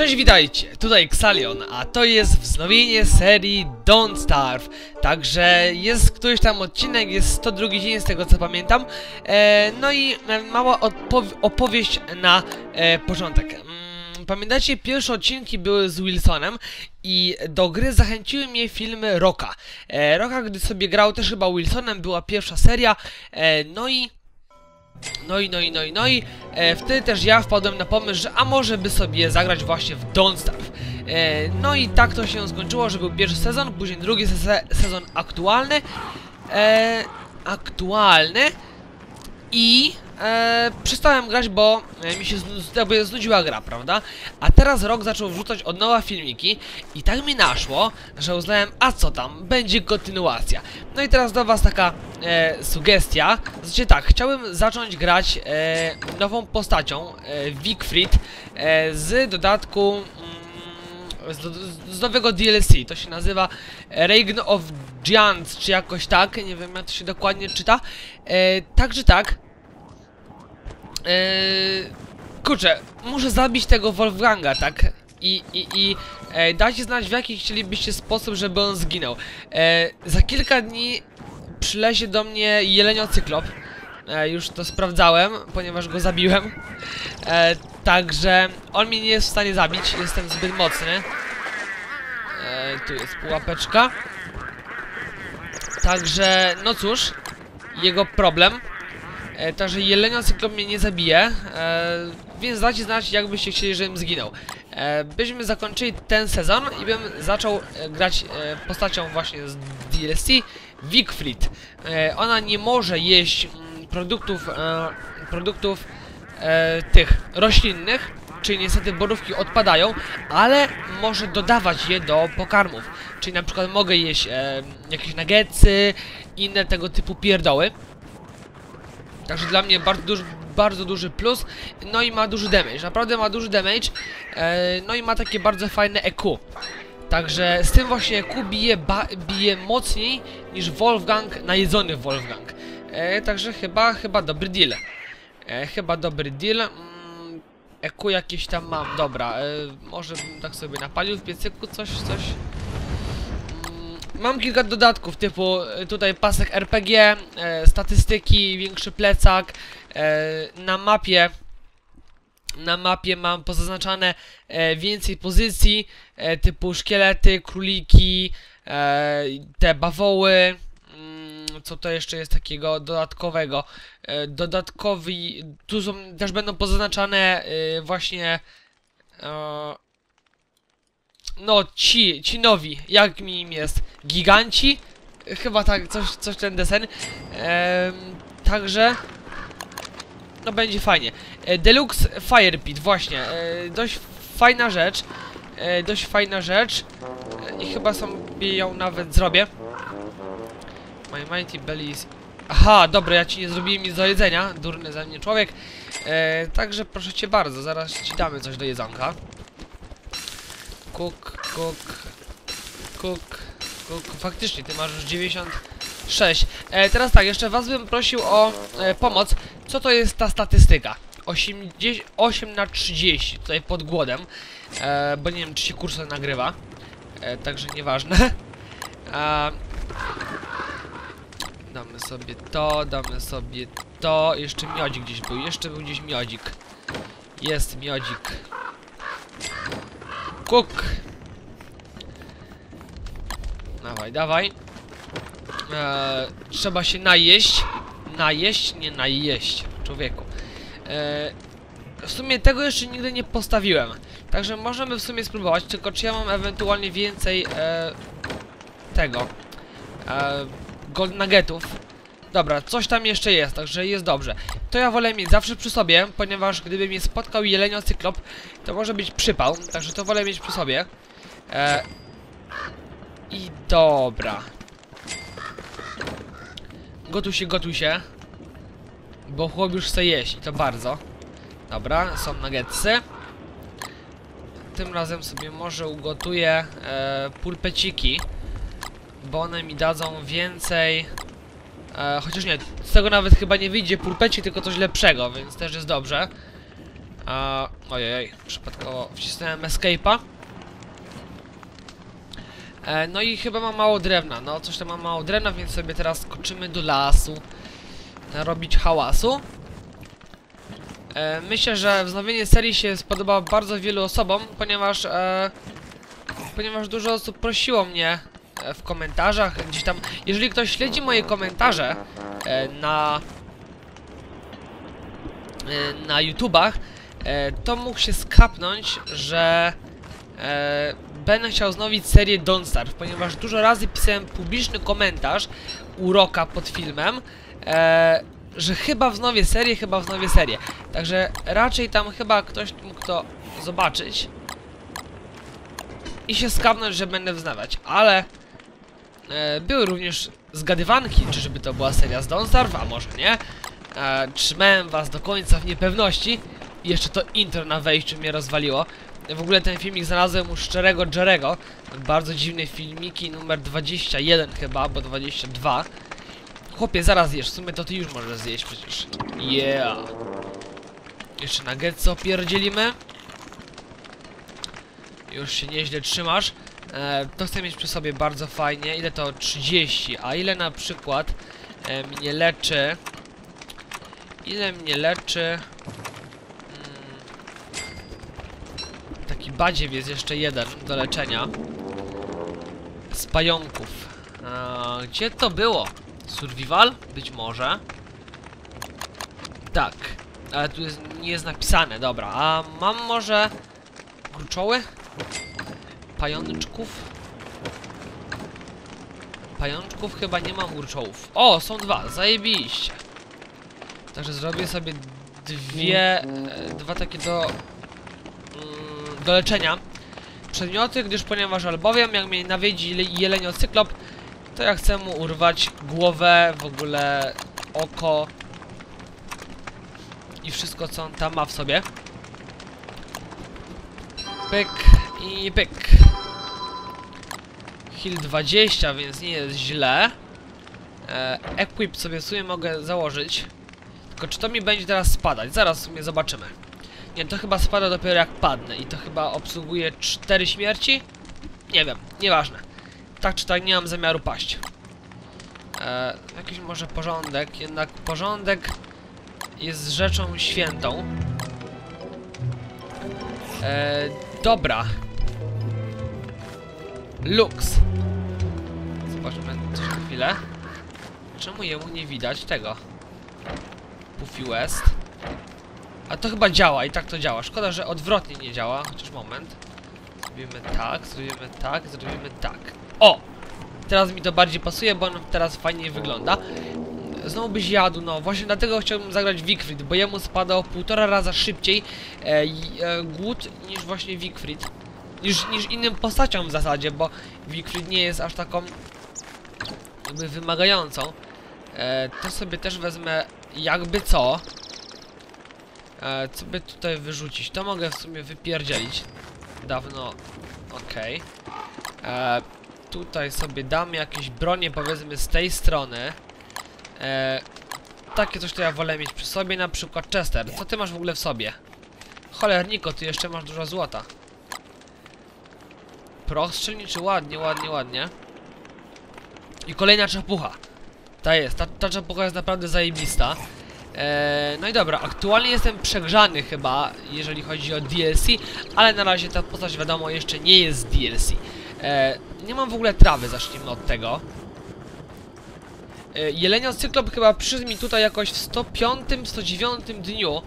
Cześć, witajcie, tutaj Xalion, a to jest wznowienie serii Don't Starve. Także jest któryś tam odcinek, jest 102 dzień z tego co pamiętam. E, No i mała opowieść na e, początek mm, Pamiętacie, pierwsze odcinki były z Wilsonem i do gry zachęciły mnie filmy Roka. E, Roka, gdy sobie grał też chyba Wilsonem, była pierwsza seria, e, no i no i, no i, no i, no i e, wtedy też ja wpadłem na pomysł, że a może by sobie zagrać właśnie w Don't Starve. E, no i tak to się skończyło, że był pierwszy sezon, później drugi se sezon aktualny. E, aktualny. I e, przestałem grać, bo e, mi się znudziła gra, prawda? A teraz rok zaczął wrzucać od nowa filmiki i tak mi naszło, że uznałem, a co tam, będzie kontynuacja. No i teraz do was taka e, sugestia. Znaczy tak, chciałbym zacząć grać e, nową postacią, e, Wigfried, e, z dodatku... Mm, z, z, nowego DLC, to się nazywa Reign of Giants, czy jakoś tak, nie wiem jak to się dokładnie czyta. E, także tak, Eee, kurczę, muszę zabić tego Wolfganga, tak? I, i, i e, dajcie znać w jaki chcielibyście sposób, żeby on zginął. E, za kilka dni przylezie do mnie jeleniocyklop. E, już to sprawdzałem, ponieważ go zabiłem. E, także on mnie nie jest w stanie zabić, jestem zbyt mocny. E, tu jest pułapeczka. Także, no cóż, jego problem. E, także jelenia cyklop mnie nie zabije, e, więc dajcie znać jakbyście chcieli, żebym zginął. E, byśmy zakończyli ten sezon i bym zaczął e, grać e, postacią właśnie z DLC Wigfried. E, ona nie może jeść mm, produktów, produktów tych roślinnych, czyli niestety borówki odpadają, ale może dodawać je do pokarmów. Czyli na przykład mogę jeść jakieś nuggetsy, inne tego typu pierdoły. Także dla mnie bardzo duży, bardzo duży plus. No i ma duży damage. Naprawdę ma duży damage. E, no i ma takie bardzo fajne EQ. Także z tym właśnie EQ bije, bije mocniej niż Wolfgang, najedzony Wolfgang. E, także chyba, chyba dobry deal. E, chyba dobry deal. Mm, EQ jakieś tam mam, dobra. E, może bym tak sobie napalił w piecyku coś, coś. Mam kilka dodatków, typu e, tutaj pasek RPG, e, statystyki, większy plecak. E, na mapie na mapie mam pozaznaczane e, więcej pozycji, e, typu szkielety, króliki, e, te bawoły. Mm, co to jeszcze jest takiego dodatkowego? Dodatkowy, tu są, też będą pozaznaczane właśnie no, ci, ci nowi, jak mi im jest? Giganci? Chyba tak, coś, coś ten desen. Ehm, także... No będzie fajnie. E, Deluxe Fire Pit, właśnie. E, dość fajna rzecz. E, dość fajna rzecz. E, I chyba sobie ją nawet zrobię. My Mighty Belly is... Aha, dobra, ja ci nie zrobiłem nic do jedzenia. Durny za mnie człowiek. E, także proszę cię bardzo, zaraz ci damy coś do jedzonka. Kuk, kuk, kuk. Faktycznie, ty masz już 96. E, teraz tak, jeszcze was bym prosił o e, pomoc. Co to jest ta statystyka? 80, 8 na 30, tutaj pod głodem. E, bo nie wiem, czy się kursor nagrywa. E, także nieważne. E, damy sobie to, damy sobie to. Jeszcze miodzik gdzieś był, jeszcze był gdzieś miodzik. Jest miodzik. Kuk. Dawaj, dawaj. Eee, trzeba się najeść. Najeść, nie najeść, człowieku. Eee, w sumie tego jeszcze nigdy nie postawiłem. Także możemy w sumie spróbować, tylko czy ja mam ewentualnie więcej e, tego e, gold nuggetów. Dobra, coś tam jeszcze jest, także jest dobrze. To ja wolę mieć zawsze przy sobie, ponieważ gdyby mnie spotkał jeleniocyklop, to może być przypał, także to wolę mieć przy sobie. E, I dobra. Gotuj się, gotuj się. Bo chłop już chce jeść i to bardzo. Dobra, są nuggetsy. Tym razem sobie może ugotuję e, pulpeciki. Bo one mi dadzą więcej E, chociaż nie, z tego nawet chyba nie wyjdzie pulpeci, tylko coś lepszego, więc też jest dobrze. A, ojej, przypadkowo wcisnąłem escape'a. E, no i chyba mam mało drewna, no coś tam mam mało drewna, więc sobie teraz skoczymy do lasu. Narobić hałasu. E, myślę, że wznowienie serii się spodoba bardzo wielu osobom, ponieważ e, ponieważ dużo osób prosiło mnie e, w komentarzach, gdzieś tam, jeżeli ktoś śledzi moje komentarze e, na e, na YouTubach, to mógł się skapnąć, że e, będę chciał znowić serię Don't Starve, ponieważ dużo razy pisałem publiczny komentarz u Roka pod filmem, e, że chyba wznowię serię, chyba wznowię serię. Także raczej tam chyba ktoś mógł to zobaczyć i się skapnąć, że będę wznawiać, ale e, były również zgadywanki, czy żeby to była seria z Don't Starve, a może nie. E, trzymałem was do końca w niepewności jeszcze to intro na wejściu mnie rozwaliło. W ogóle ten filmik znalazłem u Szczerego Jerego. Bardzo dziwne filmiki, numer 21 chyba, albo 22. Chłopie, zaraz jesz, w sumie to ty już możesz zjeść przecież. Yeah. Jeszcze nuggetsy opierdzielimy. Już się nieźle trzymasz. E, to chcę mieć przy sobie bardzo fajnie. Ile to? 30. A ile na przykład e, mnie leczy... Ile mnie leczy... Mm, taki badziew jest jeszcze jeden do leczenia. Z pająków. Gdzie to było? Survival? Być może. Tak. Ale tu jest, nie jest napisane, dobra. A mam może... Gruczoły? Pajączków? Pajączków chyba nie mam gruczołów. O, są dwa, zajebiście. Także zrobię sobie dwie, e, dwa takie do, mm, do leczenia przedmioty, gdyż ponieważ albowiem jak mnie nawiedzi le- jeleniocyklop, to ja chcę mu urwać głowę, w ogóle oko i wszystko co on tam ma w sobie. Pyk i pyk. Heal 20, więc nie jest źle. E, equip sobie w sumie mogę założyć. Tylko czy to mi będzie teraz spadać? Zaraz w sumie zobaczymy. Nie, to chyba spada dopiero jak padnę i to chyba obsługuje 4 śmierci? Nie wiem, nieważne. Tak czy tak nie mam zamiaru paść. E, jakiś może porządek, jednak porządek jest rzeczą świętą. E, dobra. Lux. Zobaczmy chwilę. Czemu jemu nie widać tego? Puffy West. A to chyba działa, i tak to działa. Szkoda, że odwrotnie nie działa, chociaż moment. Zrobimy tak, zrobimy tak, zrobimy tak. O! Teraz mi to bardziej pasuje, bo on teraz fajniej wygląda. Znowu byś jadł, no właśnie dlatego chciałbym zagrać Wigfrid, bo jemu spada o półtora raza szybciej e, e, głód niż właśnie Wigfrid. Niż, niż innym postaciom w zasadzie, bo Wigfrid nie jest aż taką jakby wymagającą. E, to sobie też wezmę jakby co. E, co by tutaj wyrzucić? To mogę w sumie wypierdzielić. Dawno. Okej. E, Tutaj sobie dam jakieś bronie powiedzmy z tej strony. E, takie coś to ja wolę mieć przy sobie, na przykład Chester. Co ty masz w ogóle w sobie? Cholerniko, ty jeszcze masz dużo złota. Proch strzelniczy, ładnie, ładnie, ładnie. I kolejna czapucha. Ta jest, ta, ta czapucha jest naprawdę zajebista. Eee, no i dobra, aktualnie jestem przegrzany chyba, jeżeli chodzi o DLC, ale na razie ta postać wiadomo jeszcze nie jest DLC. Eee, nie mam w ogóle trawy, zacznijmy od tego. Eee, Jeleniocyklop chyba przyszedł mi tutaj jakoś w 105, 109 dniu,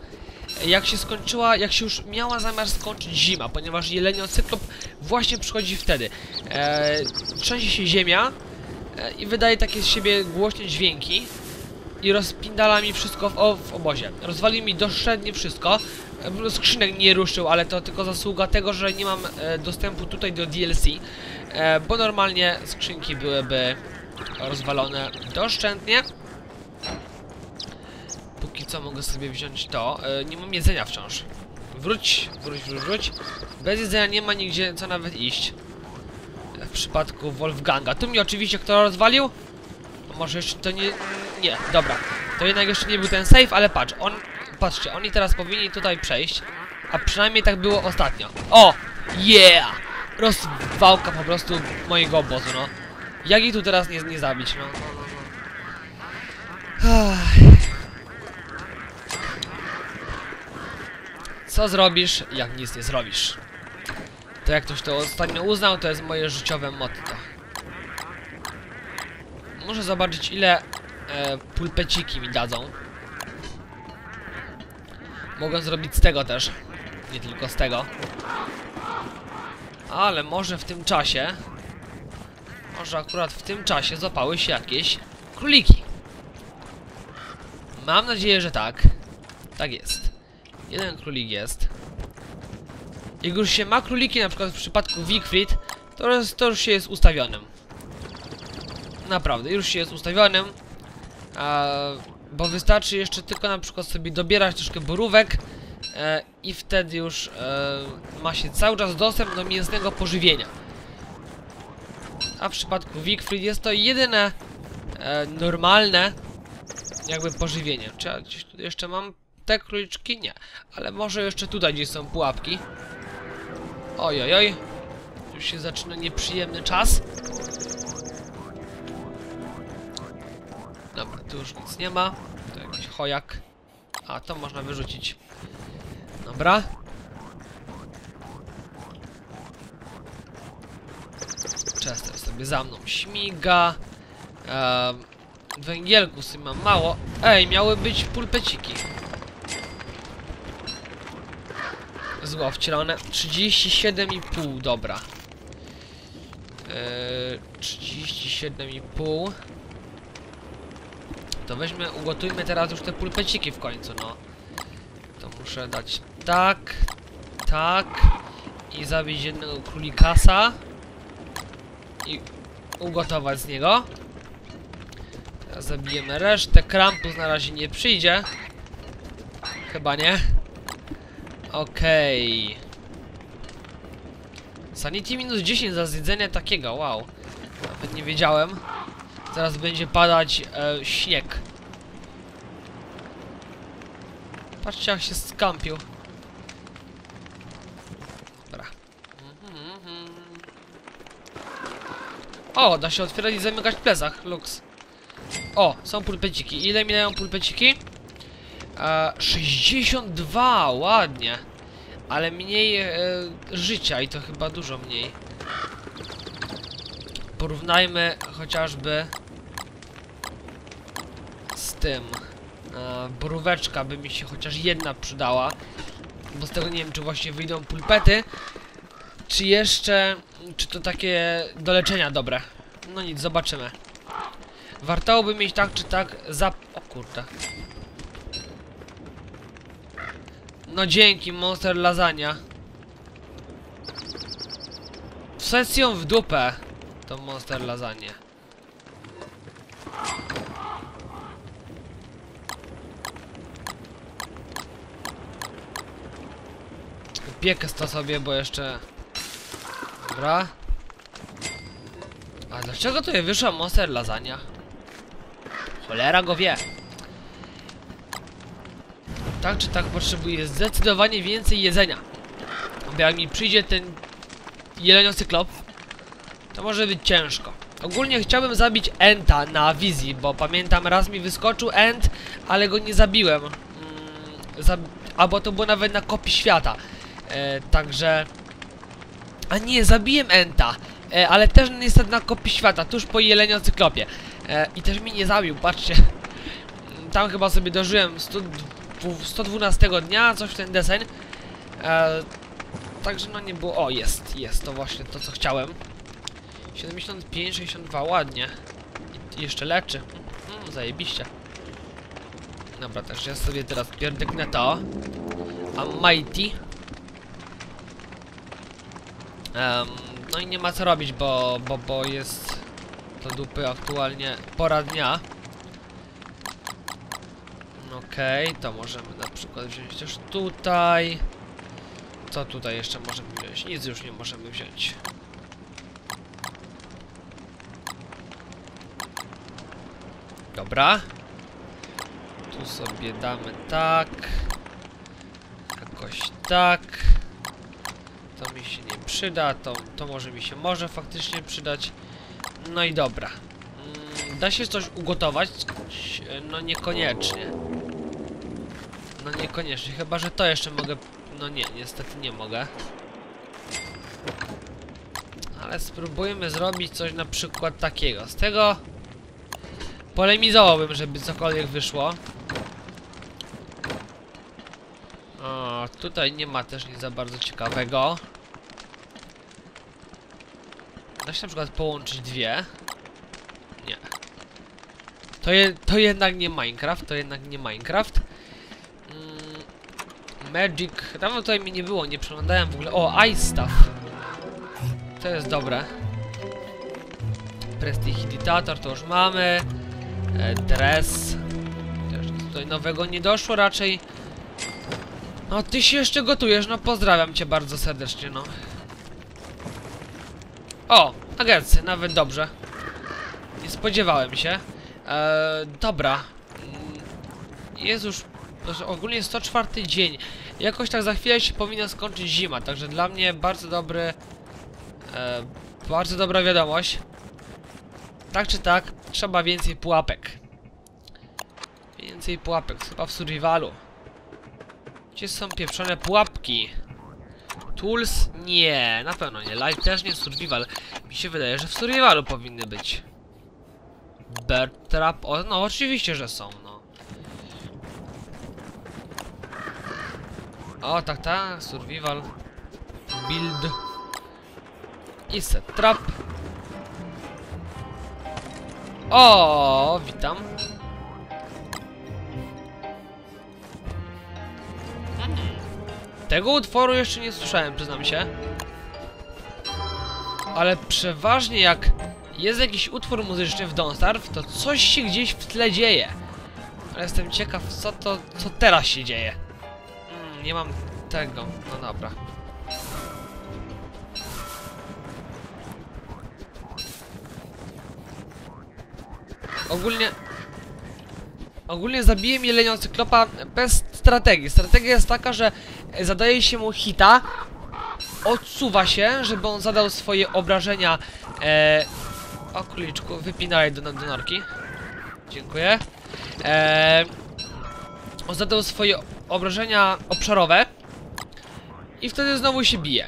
e, jak się skończyła, jak się już miała zamiar skończyć zima, ponieważ jeleniocyklop właśnie przychodzi wtedy. Eee, trzęsie się ziemia e, i wydaje takie z siebie głośne dźwięki i rozpindala mi wszystko w, w obozie. Rozwalił mi doszczętnie wszystko. E, Skrzynek nie ruszył, ale to tylko zasługa tego, że nie mam e, dostępu tutaj do DLC. E, bo normalnie skrzynki byłyby rozwalone doszczętnie. Póki co mogę sobie wziąć to. E, nie mam jedzenia wciąż. Wróć, wróć, wróć, wróć. Bez jedzenia nie ma nigdzie co nawet iść. E, W przypadku Wolfganga. Tu mi oczywiście kto rozwalił? Może jeszcze to nie... Nie, dobra. To jednak jeszcze nie był ten save, ale patrz, on... Patrzcie, oni teraz powinni tutaj przejść. A przynajmniej tak było ostatnio. O! Yeah! Rozwałka po prostu mojego obozu, no. Jak ich tu teraz nie, nie zabić, no. Co zrobisz, jak nic nie zrobisz? To jak ktoś to ostatnio uznał, to jest moje życiowe motto. Muszę zobaczyć ile e, pulpeciki mi dadzą. Mogę zrobić z tego też. Nie tylko z tego. Ale może w tym czasie... Może akurat w tym czasie złapały się jakieś króliki. Mam nadzieję, że tak. Tak jest. Jeden królik jest. Jak już się ma króliki, na przykład w przypadku Wigfrid, to, to już się jest ustawionym. Naprawdę, już się jest ustawionym. A, bo wystarczy jeszcze tylko na przykład sobie dobierać troszkę borówek e, i wtedy już e, ma się cały czas dostęp do mięsnego pożywienia. A w przypadku Wigfrid jest to jedyne e, normalne jakby pożywienie. Czy ja gdzieś tu jeszcze mam te króliczki? Nie. Ale może jeszcze tutaj gdzieś są pułapki. Oj, oj, oj. Już się zaczyna nieprzyjemny czas. Dobra, tu już nic nie ma. To jakiś chojak. A, to można wyrzucić. Dobra. Chester sobie za mną śmiga. Węgielku sobie mam mało. Ej, miały być pulpeciki. Zło wcielone. 37,5, dobra. Eee, 37,5. To weźmy, ugotujmy teraz już te pulpeciki w końcu, no. To muszę dać tak, tak i zabić jednego królikasa i ugotować z niego. Teraz zabijemy resztę. Krampus na razie nie przyjdzie. Chyba nie. Okej. Sanity minus 10 za zjedzenie takiego, wow. Nawet nie wiedziałem. Zaraz będzie padać e, śnieg. Patrzcie jak się skampił. Dobra. O, da się otwierać i zamykać plecach, lux. O, są pulpeciki. Ile mi dają pulpeciki? E, 62, ładnie. Ale mniej e, życia i to chyba dużo mniej. Porównajmy chociażby tym. E, boróweczka by mi się chociaż jedna przydała. Bo z tego nie wiem, czy właśnie wyjdą pulpety. Czy jeszcze... Czy to takie do leczenia dobre. No nic, zobaczymy. Wartałoby mieć tak czy tak za... O kurde. No dzięki, Monster Lasagna. Sesją w dupę. To Monster Lasagna. Piekę to sobie, bo jeszcze... Dobra. A dlaczego to je wyszła Monster Lasagna? Cholera go wie. Tak czy tak potrzebuję zdecydowanie więcej jedzenia. Bo jak mi przyjdzie ten jeleniocyklop, to może być ciężko. Ogólnie chciałbym zabić Enta na wizji, bo pamiętam raz mi wyskoczył Ent, ale go nie zabiłem. Mm, zab albo to było nawet na kopii świata. E, także... A nie, zabiłem Enta. E, ale też niestety na kopii świata, tuż po jeleniocyklopie. E, I też mnie nie zabił, patrzcie. Tam chyba sobie dożyłem 100, 112 dnia, coś w ten deseń. E, także no nie było... O, jest, jest, to właśnie to co chciałem. 75, 62, ładnie. I jeszcze leczy. Mm, zajebiście. Dobra, też ja sobie teraz pierdyknę to. A Mighty. Em, no i nie ma co robić, bo, bo, bo jest to dupy aktualnie pora dnia. Okej, to możemy na przykład wziąć też tutaj. Co tutaj jeszcze możemy wziąć? Nic już nie możemy wziąć. Dobra. Tu sobie damy tak. jakoś tak. To mi się przyda, to, to może mi się może faktycznie przydać. No i dobra. Mm, Da się coś ugotować? No niekoniecznie. No niekoniecznie, chyba że to jeszcze mogę... No nie, niestety nie mogę. Ale spróbujmy zrobić coś na przykład takiego. Z tego polemizowałbym, żeby cokolwiek wyszło. O, tutaj nie ma też nic za bardzo ciekawego. Da się na przykład połączyć dwie. Nie. To, je, to jednak nie Minecraft, to jednak nie Minecraft. Mm, Magic. Dawno tutaj mi nie było, nie przeglądałem w ogóle. O, Ice Stuff. To jest dobre. Prestidigitator to już mamy. E, dress. Też tutaj nowego nie doszło raczej. No ty się jeszcze gotujesz, no pozdrawiam cię bardzo serdecznie, no. O, nuggetsy, nawet dobrze. Nie spodziewałem się. E, dobra. Mm, Jest już znaczy ogólnie jest 104 dzień. Jakoś tak za chwilę się powinna skończyć zima, także dla mnie bardzo dobry... E, bardzo dobra wiadomość. Tak czy tak, trzeba więcej pułapek. Więcej pułapek, chyba w survivalu. Gdzie są pieprzone pułapki? Tools? Nie, na pewno nie. Live też nie, survival. Mi się wydaje, że w survivalu powinny być. Bird trap? O, no oczywiście, że są, no. O, tak, tak, survival. Build. I set trap. O, witam. Tego utworu jeszcze nie słyszałem, przyznam się. Ale przeważnie jak jest jakiś utwór muzyczny w Don't to coś się gdzieś w tle dzieje. Ale jestem ciekaw, co to, co teraz się dzieje. Mm, nie mam tego. No dobra. Ogólnie... Ogólnie zabiję jelenia cyklopa bez strategii. Strategia jest taka, że zadaje się mu hita, odsuwa się, żeby on zadał swoje obrażenia. E... O króliczku, wypinaj do, do norki. Dziękuję. E... On zadał swoje obrażenia obszarowe i wtedy znowu się bije.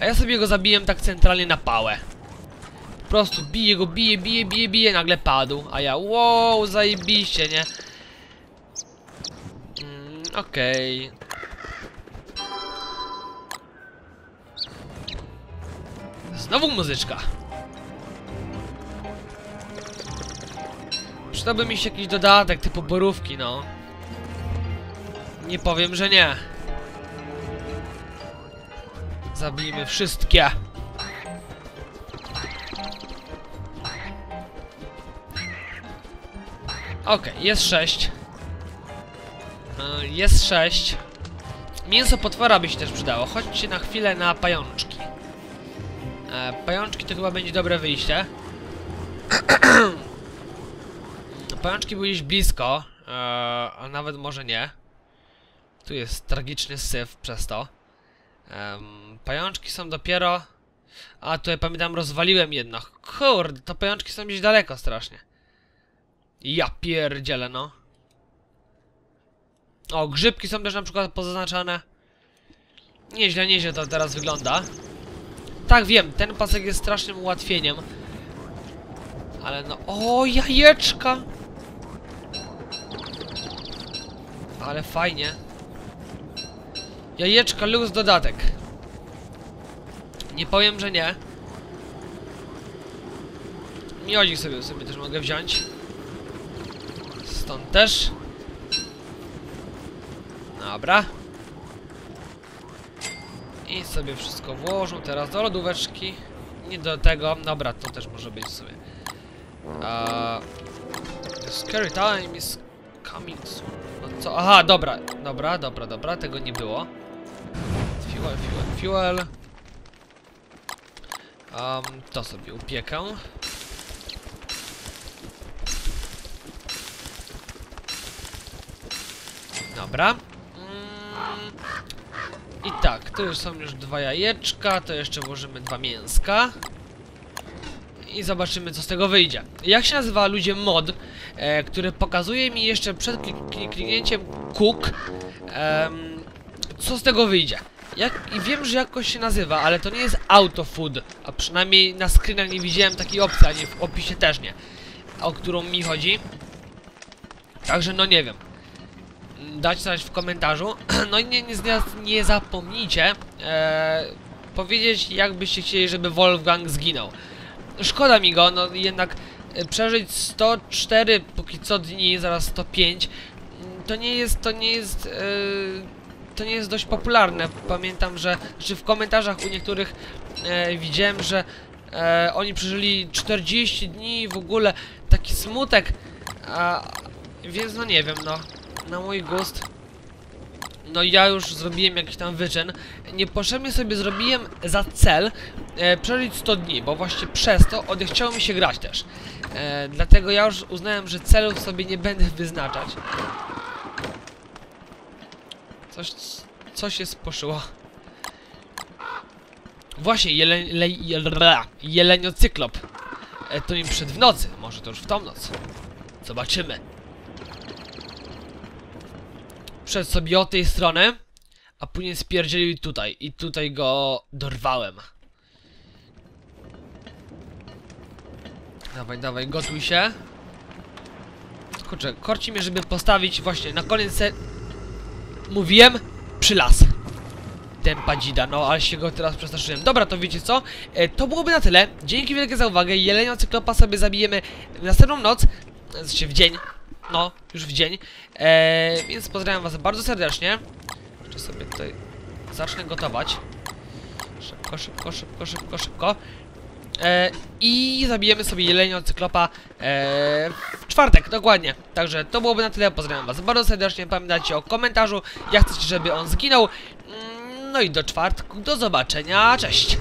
A ja sobie go zabiłem tak centralnie na pałę. Po prostu bije go, bije, bije, bije, bije, nagle padł. A ja, wow, zajebiście, nie? Mm, Okej. Znowu muzyczka. Przydałby mi się jakiś dodatek typu borówki, no. Nie powiem, że nie. Zabijmy wszystkie. Okej, jest sześć. Y, Jest sześć. Mięso potwora by się też przydało. Chodźcie na chwilę na pajączki. E, pajączki to chyba będzie dobre wyjście. pajączki były gdzieś blisko, e, a nawet może nie. Tu jest tragiczny syf przez to. Em, pajączki są dopiero... A, tutaj pamiętam, rozwaliłem jedno. Kurde, to pajączki są gdzieś daleko strasznie. Ja pierdzielę, no. O, grzybki są też na przykład pozaznaczane. Nieźle, nieźle to teraz wygląda. Tak, wiem, ten pasek jest strasznym ułatwieniem. Ale no... O, jajeczka! Ale fajnie. Jajeczka, luz dodatek. Nie powiem, że nie. Miodzik sobie, sobie też mogę wziąć. Stąd też. Dobra. I sobie wszystko włożą teraz do lodóweczki. Nie do tego. Dobra, to też może być sobie. Uh, scary time is coming soon. No co? Aha, dobra. Dobra, dobra, dobra. Tego nie było. Fuel, fuel, fuel. Um, to sobie upiekę. Dobra. Mm, I tak, tu już są już dwa jajeczka, to jeszcze włożymy dwa mięska. I zobaczymy, co z tego wyjdzie. Jak się nazywa ludzie mod, e, który pokazuje mi jeszcze przed klik klik kliknięciem cook, em, co z tego wyjdzie. Jak, I wiem, że jakoś się nazywa, ale to nie jest autofood, a przynajmniej na screenach nie widziałem takiej opcji, ani w opisie też nie, o którą mi chodzi. Także no nie wiem. Dać znać w komentarzu. No i nie, nie, nie zapomnijcie e, powiedzieć, jakbyście chcieli, żeby Wolfgang zginął. Szkoda mi go, no jednak e, przeżyć 104 póki co dni, zaraz 105 mm, to nie jest, to nie jest e, to nie jest dość popularne. Pamiętam, że znaczy w komentarzach u niektórych e, widziałem, że e, oni przeżyli 40 dni w ogóle taki smutek, a, więc no nie wiem, no na mój gust no ja już zrobiłem jakiś tam wyczyn. Niepotrzebnie sobie zrobiłem za cel e, przeżyć 100 dni, bo właśnie przez to odechciało mi się grać też. E, dlatego ja już uznałem, że celów sobie nie będę wyznaczać. Coś, coś jest poszyło. Właśnie, jele, le, jeleniocyklop. E, to im przed w nocy, może to już w tą noc. Zobaczymy. Przed sobie od tej strony, a później spierdzielił tutaj. I tutaj go dorwałem. Dawaj, dawaj, gotuj się. Kurczę, korci mnie, żeby postawić właśnie na koniec se... Mówiłem, przy las. Tempa dzida, no ale się go teraz przestraszyłem. Dobra, to wiecie co? E, to byłoby na tyle. Dzięki wielkie za uwagę. Jelenia cyklopa sobie zabijemy w następną noc. Znaczy w dzień. No, już w dzień. E, więc pozdrawiam was bardzo serdecznie. Jeszcze sobie tutaj zacznę gotować. Szybko, szybko, szybko, szybko, szybko. E, I zabijemy sobie jelenia cyklopa e, w czwartek, dokładnie. Także to byłoby na tyle. Pozdrawiam was bardzo serdecznie. Pamiętajcie o komentarzu, jak chcecie, żeby on zginął. Mm, No i do czwartku. Do zobaczenia. Cześć.